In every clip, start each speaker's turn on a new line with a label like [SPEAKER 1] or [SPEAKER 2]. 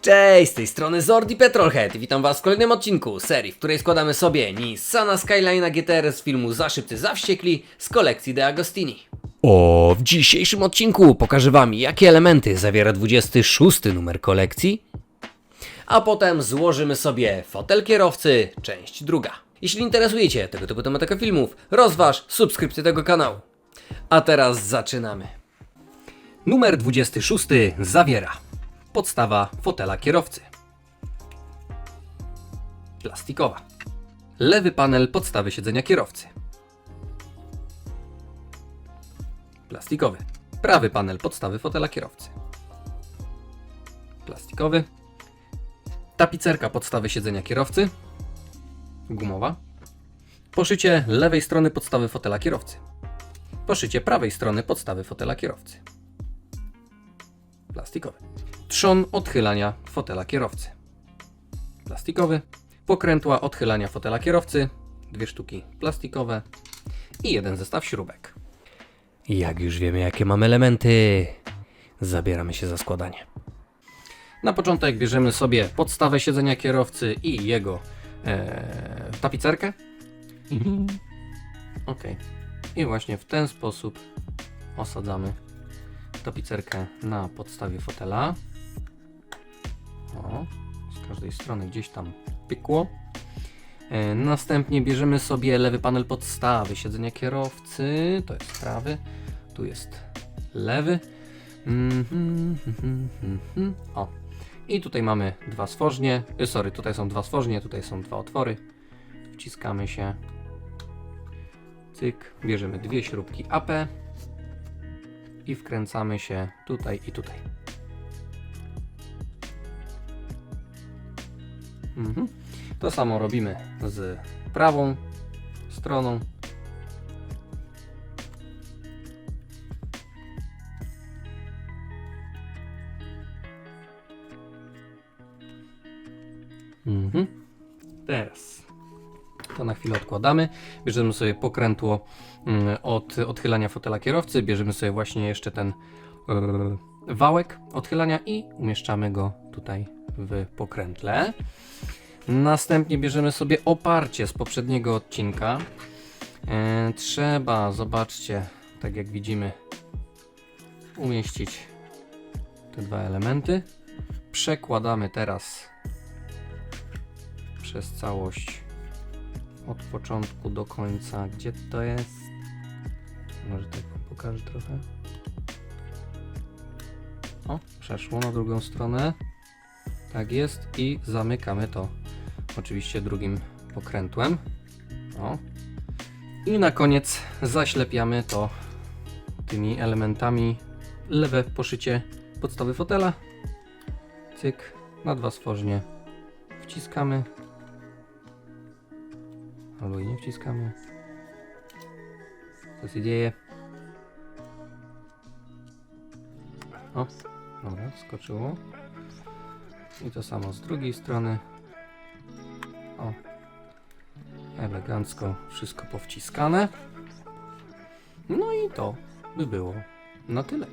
[SPEAKER 1] Cześć, z tej strony Zordi Petrolhead i witam was w kolejnym odcinku serii, w której składamy sobie Nissana Skyline'a GTR z filmu Za szybcy, za wściekli z kolekcji De Agostini. O, w dzisiejszym odcinku pokażę wam jakie elementy zawiera 26 numer kolekcji, a potem złożymy sobie fotel kierowcy, część druga. Jeśli interesujecie tego typu tematyka filmów, rozważ subskrypcję tego kanału. A teraz zaczynamy. Numer 26 zawiera podstawa fotela kierowcy. Plastikowa. Lewy panel podstawy siedzenia kierowcy. Plastikowy. Prawy panel podstawy fotela kierowcy. Plastikowy. Tapicerka podstawy siedzenia kierowcy. Gumowa. Poszycie lewej strony podstawy fotela kierowcy. Poszycie prawej strony podstawy fotela kierowcy. Plastikowy. Trzon odchylania fotela kierowcy. Plastikowy. Pokrętła odchylania fotela kierowcy. Dwie sztuki plastikowe. I jeden zestaw śrubek. Jak już wiemy, jakie mamy elementy, zabieramy się za składanie. Na początek bierzemy sobie podstawę siedzenia kierowcy i jego e, tapicerkę. Ok. I właśnie w ten sposób osadzamy tapicerkę na podstawie fotela. O, z każdej strony gdzieś tam pykło. E, Następnie bierzemy sobie lewy panel podstawy siedzenia kierowcy. To jest prawy. Tu jest lewy. Mhm, mhm, mhm. O. I tutaj mamy dwa stworznie. Y, Sorry, tutaj są dwa stworznie, tutaj są dwa otwory. Wciskamy się. Cyk. Bierzemy dwie śrubki AP i wkręcamy się tutaj i tutaj. Mhm. To samo robimy z prawą stroną. Mhm. Teraz to na chwilę odkładamy. Bierzemy sobie pokrętło mm, od odchylania fotela kierowcy. Bierzemy sobie właśnie jeszcze ten e, wałek odchylania i umieszczamy go tutaj w pokrętle. Następnie bierzemy sobie oparcie z poprzedniego odcinka. E, trzeba, zobaczcie, tak jak widzimy, umieścić te dwa elementy. Przekładamy teraz przez całość od początku do końca. Gdzie to jest? Może tak wam pokażę trochę. O, przeszło na drugą stronę. Tak jest i zamykamy to oczywiście drugim pokrętłem. O. I na koniec zaślepiamy to tymi elementami lewe poszycie podstawy fotela. Cyk, na dwa stworznie wciskamy. Albo i nie wciskamy. Co się dzieje? O, dobra, skoczyło. I to samo z drugiej strony. O, elegancko wszystko powciskane. No i to by było na tyle.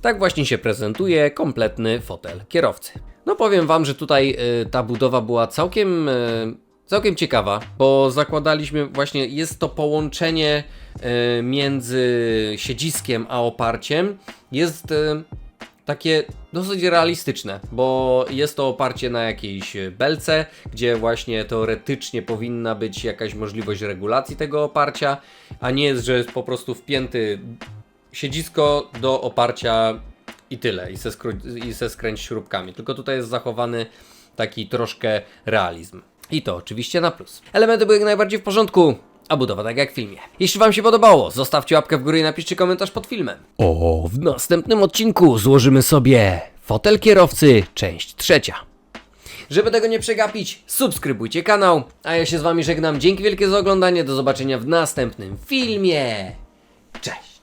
[SPEAKER 1] Tak właśnie się prezentuje kompletny fotel kierowcy. No powiem wam, że tutaj y, ta budowa była całkiem, y, całkiem ciekawa, bo zakładaliśmy właśnie, jest to połączenie y, między siedziskiem a oparciem. Jest y, takie dosyć realistyczne, bo jest to oparcie na jakiejś belce, gdzie właśnie teoretycznie powinna być jakaś możliwość regulacji tego oparcia, a nie jest, że jest po prostu wpięty siedzisko do oparcia i tyle, i se, skró- i skręć śrubkami. Tylko tutaj jest zachowany taki troszkę realizm. I to oczywiście na plus. Elementy były jak najbardziej w porządku, a budowa tak jak w filmie. Jeśli Wam się podobało, zostawcie łapkę w górę i napiszcie komentarz pod filmem. O, w następnym odcinku złożymy sobie fotel kierowcy, część trzecia. Żeby tego nie przegapić, subskrybujcie kanał, a ja się z Wami żegnam. Dzięki wielkie za oglądanie, do zobaczenia w następnym filmie. Cześć!